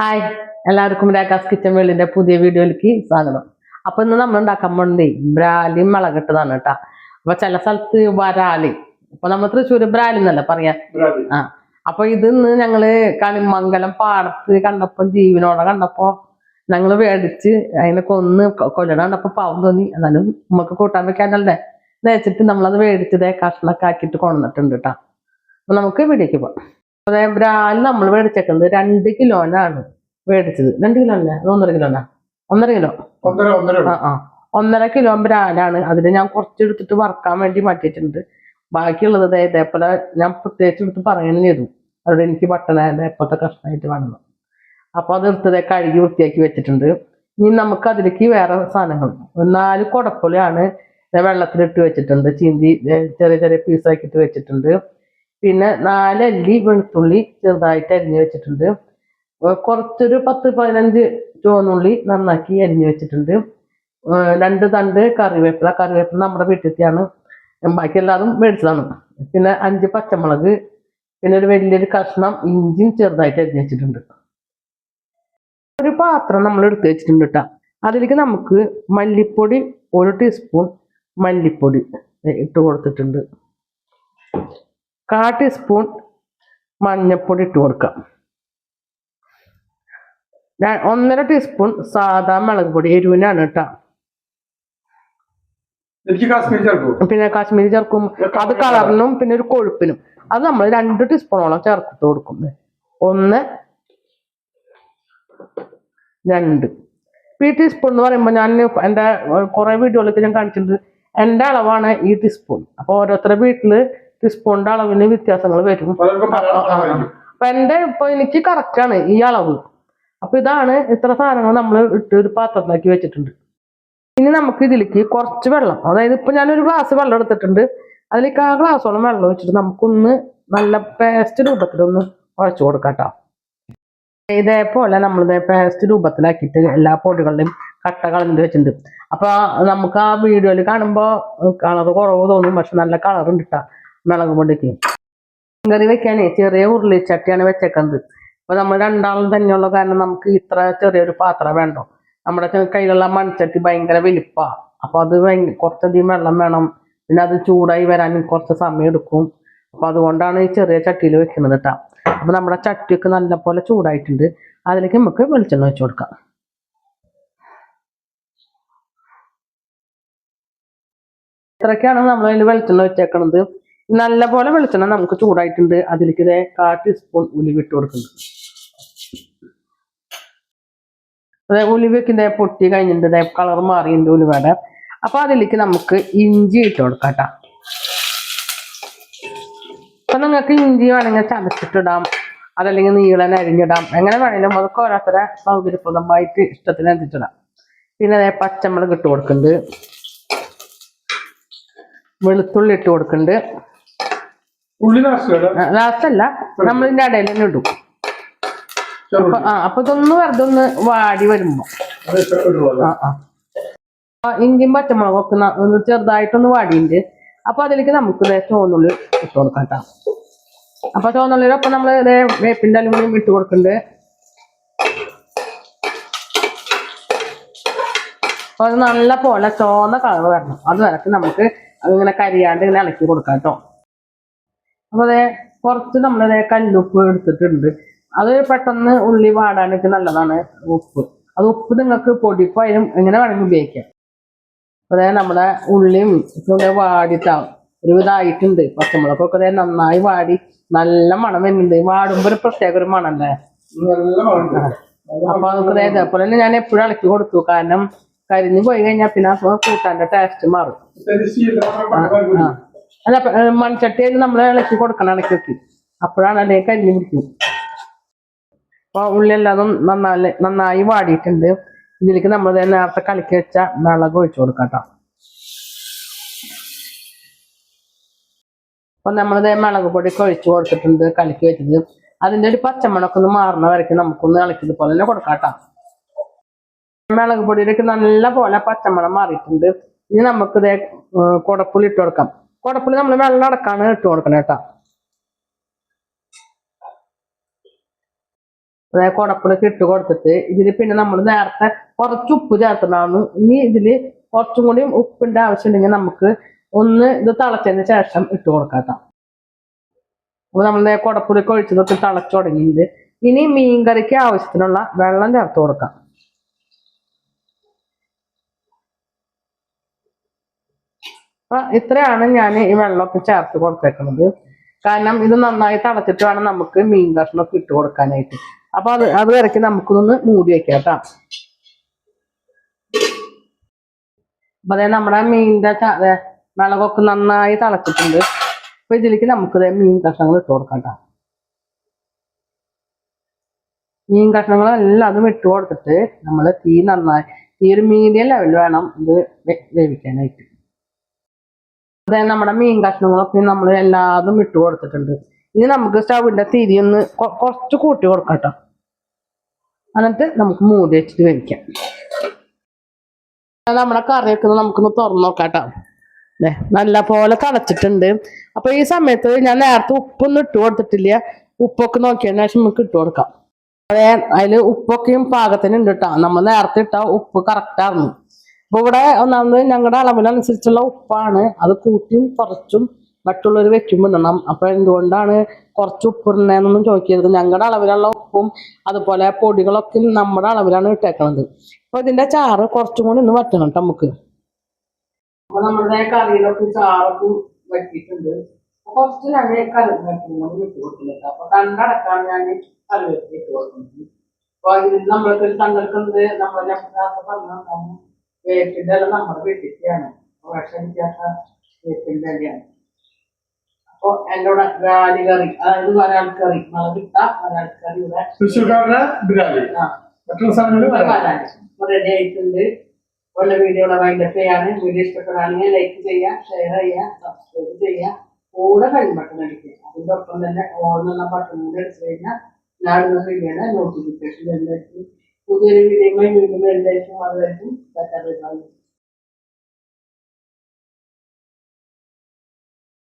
Hi എല്ലാവർക്കും രാക്കാസ് kitchen വേൾഡിന്റെ പുതിയ വീഡിയോയിലേക്ക് സ്വാഗതം. അപ്പൊ ഇന്ന് നമ്മൾ ഉണ്ടാക്കാൻ പോണത് ബ്രാലി മുളകിട്ടതാണ് കേട്ടാ. അപ്പൊ ചില സ്ഥലത്ത് വരാലി. അപ്പൊ നമ്മൾ തൃശ്ശൂര് ബ്രാലി എന്നല്ല പറയാ? ആ അപ്പൊ ഇത് ഇന്ന് ഞങ്ങൾ കളിമംഗലം പാടത്ത് കണ്ടപ്പോ ജീവനോടെ കണ്ടപ്പോ ഞങ്ങൾ മേടിച്ച് അതിനെ കൊന്ന് കൊല്ലണം കണ്ടപ്പോ പാവം തോന്നി. എന്നാലും നമുക്ക് കൂട്ടാൻ വെക്കാനല്ലേ. വെച്ചിട്ട് നമ്മളത് മേടിച്ചതേ കഷ്ണൊക്കെ ആക്കിയിട്ട് കൊണ്ടിട്ടുണ്ട് കേട്ടാ. അപ്പൊ നമുക്ക് വീടേക്ക് പോവാം അതെ ബ്രാൽ നമ്മൾ മേടിച്ചേക്കുന്നത് രണ്ട് കിലോനാണ് മേടിച്ചത് രണ്ട് കിലോ അല്ലേ അത് ഒന്നര കിലോനാ? ഒന്നര കിലോ? ആ ആ. ഒന്നര കിലോ ബ്രാലാണ്. അതിൽ ഞാൻ കുറച്ചെടുത്തിട്ട് വറക്കാൻ വേണ്ടി മാറ്റിയിട്ടുണ്ട്. ബാക്കിയുള്ളത് ഇതേപോലെ ഞാൻ പ്രത്യേകിച്ച് എടുത്ത് പറയുകയും ചെയ്തു. അവിടെ എനിക്ക് പട്ടണായത് എപ്പോഴത്തെ കഷ്ണമായിട്ട് വേണം. അപ്പൊ അത് എടുത്തത് കഴുകി വൃത്തിയാക്കി വെച്ചിട്ടുണ്ട്. ഇനി നമുക്ക് അതിലേക്ക് വേറെ സാധനങ്ങൾ. നാല് കുടപ്പുളിയാണ് വെള്ളത്തിലിട്ട് വെച്ചിട്ടുണ്ട്. ചീന്തി ചെറിയ ചെറിയ പീസാക്കിയിട്ട് വെച്ചിട്ടുണ്ട്. പിന്നെ നാലല്ലി വെളുത്തുള്ളി ചെറുതായിട്ട് അരിഞ്ഞു വെച്ചിട്ടുണ്ട്. കുറച്ചൊരു പത്ത് പതിനഞ്ച് ചുവന്നുള്ളി നന്നാക്കി അരിഞ്ഞു വെച്ചിട്ടുണ്ട്. രണ്ട് തണ്ട് കറിവേപ്പില. കറിവേപ്പില നമ്മുടെ വീട്ടിലത്തെയാണ്. ബാക്കി മേടിച്ചതാണ്. പിന്നെ അഞ്ച് പച്ചമുളക് പിന്നെ ഒരു വലിയൊരു കഷ്ണം ഇഞ്ചിയും ചെറുതായിട്ട് അരിഞ്ഞു വെച്ചിട്ടുണ്ട്. ഒരു പാത്രം നമ്മൾ എടുത്ത് വെച്ചിട്ടുണ്ട് കേട്ടോ. അതിലേക്ക് നമുക്ക് മല്ലിപ്പൊടി ഒരു ടീസ്പൂൺ മല്ലിപ്പൊടി ഇട്ട് കൊടുത്തിട്ടുണ്ട്. കാ ടീസ്പൂൺ മഞ്ഞൾപ്പൊടി ഇട്ട് കൊടുക്കാം. ഒന്നര ടീസ്പൂൺ സാധാ മുളക് പൊടി എരിവിനാണ് കേട്ടോ. പിന്നെ കാശ്മീരി ചേർക്കും. അത് കളറിനും പിന്നെ ഒരു കൊഴുപ്പിനും. അത് നമ്മൾ രണ്ട് ടീസ്പൂണോളം ചേർത്തിട്ട് കൊടുക്കും. ഒന്ന് രണ്ട്. ഈ ടീസ്പൂൺ എന്ന് പറയുമ്പോൾ ഞാൻ എന്റെ കുറെ വീഡിയോയിലൊക്കെ ഞാൻ കാണിച്ചിട്ടുണ്ട്. എന്റെ അളവാണ് ഈ ടീസ്പൂൺ അപ്പൊ ഓരോരുത്തരുടെ വീട്ടിൽ ടീസ്പൂണിന്റെ അളവിന് വ്യത്യാസങ്ങൾ വരും. അപ്പൊ എന്റെ ഇപ്പൊ എനിക്ക് കറക്റ്റ് ആണ് ഈ അളവ്. അപ്പൊ ഇതാണ് ഇത്ര സാധനങ്ങൾ നമ്മൾ ഇട്ട് ഒരു പാത്രത്തിലാക്കി വെച്ചിട്ടുണ്ട്. ഇനി നമുക്ക് ഇതിലേക്ക് കുറച്ച് വെള്ളം അതായത് ഇപ്പൊ ഞാനൊരു ഗ്ലാസ് വെള്ളം എടുത്തിട്ടുണ്ട്. അതിലേക്ക് ആ ഗ്ലാസ്സോളം വെള്ളം വെച്ചിട്ട് നമുക്കൊന്ന് നല്ല പേസ്റ്റ് രൂപത്തിലൊന്ന് കുഴച്ച് കൊടുക്കാം കേട്ടോ ഇതേപോലെ നമ്മളിത് പേസ്റ്റ് രൂപത്തിലാക്കിയിട്ട് എല്ലാ പൊടികളുടെയും കട്ട കളഞ്ഞിട്ട് വെച്ചിട്ടുണ്ട്. അപ്പൊ നമുക്ക് ആ വീഡിയോയിൽ കാണുമ്പോൾ കളർ കുറവ് തോന്നും പക്ഷെ നല്ല കളർ ഉണ്ട് കേട്ടോ മുളക് പൊടിക്ക്. കറി വെക്കാനേ ചെറിയ ഉരുളി ചട്ടിയാണ് വെച്ചേക്കുന്നത് അപ്പൊ നമ്മൾ രണ്ടാളും തന്നെയുള്ള കാരണം നമുക്ക് ഇത്ര ചെറിയൊരു പാത്രം വേണ്ടോ? നമ്മുടെ കയ്യിലുള്ള മൺചട്ടി ഭയങ്കര വലിപ്പാ. അപ്പൊ അത് കുറച്ചധികം വെള്ളം വേണം. പിന്നെ അത് ചൂടായി വരാൻ കുറച്ച് സമയം എടുക്കും. അപ്പൊ അതുകൊണ്ടാണ് ഈ ചെറിയ ചട്ടിയിൽ വെക്കുന്നത് കേട്ടോ അപ്പൊ നമ്മുടെ ചട്ടിയൊക്കെ നല്ലപോലെ ചൂടായിട്ടുണ്ട്. അതിലേക്ക് നമുക്ക് വെളിച്ചെണ്ണ വെച്ച് കൊടുക്കാം. ഇത്രയൊക്കെയാണ് നമ്മൾ അതിൽ വെളിച്ചെണ്ണ വെച്ചേക്കണത്. നല്ല പോലെ വെളിച്ചെണ്ണ നമുക്ക് ചൂടായിട്ടുണ്ട്. അതിലേക്ക് ഇതേ കാ ടീസ്പൂൺ ഉലുവ ഇട്ട് കൊടുക്കുന്നുണ്ട് അതെ ഉലുവയ്ക്ക് ഇതേ പൊട്ടി കഴിഞ്ഞിട്ടുണ്ട്. ഇതേ കളർ മാറിയിട്ടുണ്ട് ഉലുവയുടെ. അപ്പൊ അതിലേക്ക് നമുക്ക് ഇഞ്ചി ഇട്ട് കൊടുക്കാം കേട്ടോ അപ്പൊ നിങ്ങൾക്ക് ഇഞ്ചി വേണമെങ്കിൽ ചതച്ചിട്ടിടാം. അതല്ലെങ്കിൽ നീളൻ അരിഞ്ഞിടാം. എങ്ങനെ വേണമെങ്കിലും അതൊക്കെ ഓരോരുത്തരെ സൗകര്യപ്രദമായിട്ട് ഇഷ്ടത്തിന് എത്തിച്ചിടാം പിന്നെ അതേ പച്ചമുളക് ഇട്ട് കൊടുക്കുന്നുണ്ട്. വെളുത്തുള്ളി ഇട്ട് കൊടുക്കുന്നുണ്ട്. ലാസ്റ്റ് അല്ല നമ്മൾ ഇതിന്റെ ഇടയിൽ തന്നെ ഇടും. അപ്പൊ ഇതൊന്ന് വെറുതെ ഒന്ന് വാടി വരുമ്പോ. ഇഞ്ചിയും പച്ചമുളകൊക്കെ ഒന്ന് ചെറുതായിട്ടൊന്ന് വാടിയുണ്ട്. അപ്പൊ അതിലേക്ക് നമുക്ക് ചോന്നുള്ളി ഇട്ട് കൊടുക്കാം കേട്ടോ അപ്പൊ ചോന്നുള്ളിയുടെ ഒപ്പം നമ്മൾ ഇതേ വേപ്പിന്റെ അലുമിനിയം ഇട്ട് കൊടുക്കുന്നുണ്ട് അപ്പൊ അത് നല്ല പോലെ ചോന്ന കളർ വരണം. അത് വരക്ക് നമുക്ക് അതിങ്ങനെ കരിയാണ്ട് ഇങ്ങനെ ഇളക്കി കൊടുക്കാം കേട്ടോ. അപ്പൊ അതെ കുറച്ച് നമ്മളിതേ കല്ലുപ്പ് എടുത്തിട്ടുണ്ട്. അത് പെട്ടെന്ന് ഉള്ളി വാടാനൊക്കെ നല്ലതാണ് ഉപ്പ്. അത് ഉപ്പ് നിങ്ങൾക്ക് പൊടിപ്പായാലും എങ്ങനെ വേണമെങ്കിൽ ഉപയോഗിക്കാം. അതെ നമ്മുടെ ഉള്ളിയും ഒക്കെ വാടിട്ടാവും ഒരുവിധമായിട്ടുണ്ട് പച്ചമുളകൊക്കെ ദേ നന്നായി വാടി നല്ല മണം വരുന്നുണ്ട്. വാടുമ്പോ ഒരു പ്രത്യേക ഒരു മണല്ലേ. അപ്പൊ ദേ ഇതേപോലെ തന്നെ ഞാൻ എപ്പോഴും ഇളക്കി കൊടുത്തു. കാരണം കരിഞ്ഞു പോയി കഴിഞ്ഞാൽ പിന്നെ കൂട്ടാന്റെ ടേസ്റ്റ് മാറും. അല്ല മൺചട്ടിയിൽ നമ്മൾ ഇളക്കി കൊടുക്കണം ഇളക്കി വെക്കി അപ്പോഴാണ് അല്ലെങ്കിൽ കരിഞ്ഞു പിടിക്കും. അപ്പൊ ഉള്ളി എല്ലാതും നന്നായി നന്നായി വാടിയിട്ടുണ്ട്. ഇതിലേക്ക് നമ്മൾ നേരത്തെ കലക്കി വെച്ച വെള്ളം ഒഴിച്ചു കൊടുക്കാം അപ്പൊ നമ്മളത് മുളക് പൊടി ഒഴിച്ചു കൊടുത്തിട്ടുണ്ട് കലക്കി വെച്ചത്. അതിന്റെ ഒരു പച്ചമുളക് ഒന്ന് മാറുന്ന വരയ്ക്ക് നമുക്കൊന്ന് ഇളക്കിയത് പോലെ തന്നെ കൊടുക്കാം മുളക് പൊടിയിലേക്ക് നല്ല പോലെ പച്ചമണം മാറിയിട്ടുണ്ട്. ഇനി നമുക്ക് കുടപ്പുള്ളി കുടപ്പുളി ഇട്ട് കൊടുക്കാം. കുടപ്പുളി നമ്മൾ വെള്ളം അടക്കാണ് ഇട്ട് കൊടുക്കണം കേട്ടോ. അതായത് കുടപ്പിലൊക്കെ ഇട്ട് കൊടുത്തിട്ട് ഇതിൽ പിന്നെ നമ്മൾ നേരത്തെ കുറച്ച് ഉപ്പ് ചേർത്തിട്ടുണ്ടായിരുന്നു ഇനി ഇതിൽ കുറച്ചും കൂടി ഉപ്പിന്റെ ആവശ്യമുണ്ടെങ്കിൽ നമുക്ക് ഒന്ന് ഇത് തിളച്ചതിന് ശേഷം ഇട്ട് കൊടുക്കാം അപ്പൊ നമ്മൾ കുടപ്പുളിയൊക്കെ ഒഴിച്ചതൊക്കെ തിളച്ചു തുടങ്ങിയിട്ടുണ്ട്. ഇനി മീൻകറിക്ക് ആവശ്യത്തിനുള്ള വെള്ളം ചേർത്ത് കൊടുക്കാം. അപ്പൊ ഇത്രയാണ് ഞാൻ ഈ വെള്ളമൊക്കെ ചേർത്ത് കൊടുത്തേക്കുന്നത് കാരണം ഇത് നന്നായി തളച്ചിട്ട് വേണം നമുക്ക് മീൻ കഷ്ണമൊക്കെ ഇട്ട് കൊടുക്കാനായിട്ട്. അപ്പൊ അത് അത് വരയ്ക്ക് നമുക്കൊന്ന് മൂടി വെക്കാം കേട്ടോ അപ്പൊ അതെ നമ്മുടെ മീനിന്റെ വെള്ളമൊക്കെ നന്നായി തിളച്ചിട്ടുണ്ട്. അപ്പൊ ഇതിലേക്ക് നമുക്ക് മീൻ കഷ്ണങ്ങൾ ഇട്ട് കൊടുക്കാം കേട്ടോ മീൻ കഷ്ണങ്ങളെല്ലാം അതും ഇട്ട് കൊടുത്തിട്ട് നമ്മൾ തീ നന്നായി തീ ഒരു മീഡിയം ലെവൽ വേണം ഇത് വേവിക്കാനായിട്ട്. അതെ നമ്മുടെ മീൻ കഷ്ണങ്ങളൊക്കെ നമ്മൾ എല്ലാതും ഇട്ട് കൊടുത്തിട്ടുണ്ട്. ഇനി നമുക്ക് സ്റ്റവിന്റെ തിരി ഒന്ന് കുറച്ച് കൂട്ടി കൊടുക്കാം എന്നിട്ട് നമുക്ക് മൂടി വെച്ചിട്ട് വേവിക്കാം. നമ്മുടെ കറി വെക്കുന്നത് നമുക്കൊന്ന് തുറന്നു നോക്കാം കേട്ടോ ദേ, നല്ല പോലെ തളച്ചിട്ടുണ്ട്. അപ്പൊ ഈ സമയത്ത് ഞാൻ നേരത്തെ ഉപ്പൊന്നും ഇട്ട് കൊടുത്തിട്ടില്ല. ഉപ്പൊക്കെ നോക്കിയതിന് ശേഷം നമുക്ക് ഇട്ട് കൊടുക്കാം. അതെ അതിൽ ഉപ്പൊക്കെയും പാകത്തിന് ഉണ്ട് കേട്ടോ. നമ്മൾ നേരത്തെ ഇട്ട ഉപ്പ് കറക്റ്റ് ആയിരുന്നു അപ്പൊ ഇവിടെ ഒന്നാമത് ഞങ്ങളുടെ അളവിനനുസരിച്ചുള്ള ഉപ്പാണ്. അത് കൂട്ടിയും കുറച്ചും മറ്റുള്ളവർ വെക്കുമ്പോൾ ഇടണം. അപ്പൊ എന്തുകൊണ്ടാണ് കുറച്ച് ഉപ്പ് ഇടണേന്നൊന്നും ചോദിക്കരുത്. ഞങ്ങളുടെ അളവിലുള്ള ഉപ്പും അതുപോലെ പൊടികളൊക്കെ നമ്മുടെ അളവിലാണ് ഇട്ടേക്കണത്. അപ്പൊ ഇതിന്റെ ചാറ് കുറച്ചും കൂടി ഒന്ന് വറ്റണം കേട്ടോ നമുക്ക്. അപ്പൊ നമ്മുടെ കറിയിലൊക്കെ ചാറൊക്കെ വറ്റിയിട്ടുണ്ട്. കുറച്ച് ഞാൻ കറിവേപ്പിലും വിട്ട് കൊടുക്കുന്നുണ്ട് അപ്പൊ കണ്ടടക്കാൻ ഞാൻ കറി ഇട്ട് കൊടുക്കുന്നുണ്ട് അപ്പൊ ഇതിൽ നമ്മൾക്ക് കണ്ടെടുക്കുന്നത് നേരത്തെ പറഞ്ഞാൽ വേപ്പിന്റെ എല്ലാം നമ്മുടെ വീട്ടിലേക്കാണ്. പക്ഷെ എനിക്കാത്ത വേപ്പിന്റെ ഇലയാണ് എന്നോട് ബ്രാലി കറി അതായത് വരാൽക്കറി മുളകിട്ട വരാൽക്കറി ഇവിടെ. തൃശ്ശൂർക്കാരുടെ ആ. മറ്റുള്ള സ്ഥലങ്ങളിൽ റെഡി ആയിട്ടുണ്ട്. ഉള്ള വീഡിയോയുടെ വൈൻഡപ്പ് ചെയ്യാണ്. വീഡിയോ ഇഷ്ടപ്പെടുകയാണെങ്കിൽ ലൈക്ക് ചെയ്യുക ഷെയർ ചെയ്യുക സബ്സ്ക്രൈബ് ചെയ്യുക കൂടെ ബെൽ ബട്ടൺ അടിക്കുക. ഒപ്പം തന്നെ ഓൾ എന്നുള്ള ബട്ടൺ കൂടെ അടിച്ചു കഴിഞ്ഞാൽ ഞാൻ വീഡിയോയുടെ നോട്ടിഫിക്കേഷൻ എന്തായിരിക്കും പുതിയൊരു വീഡിയോയുമായി വീണ്ടും അതുവരെയും ബെറ്റർ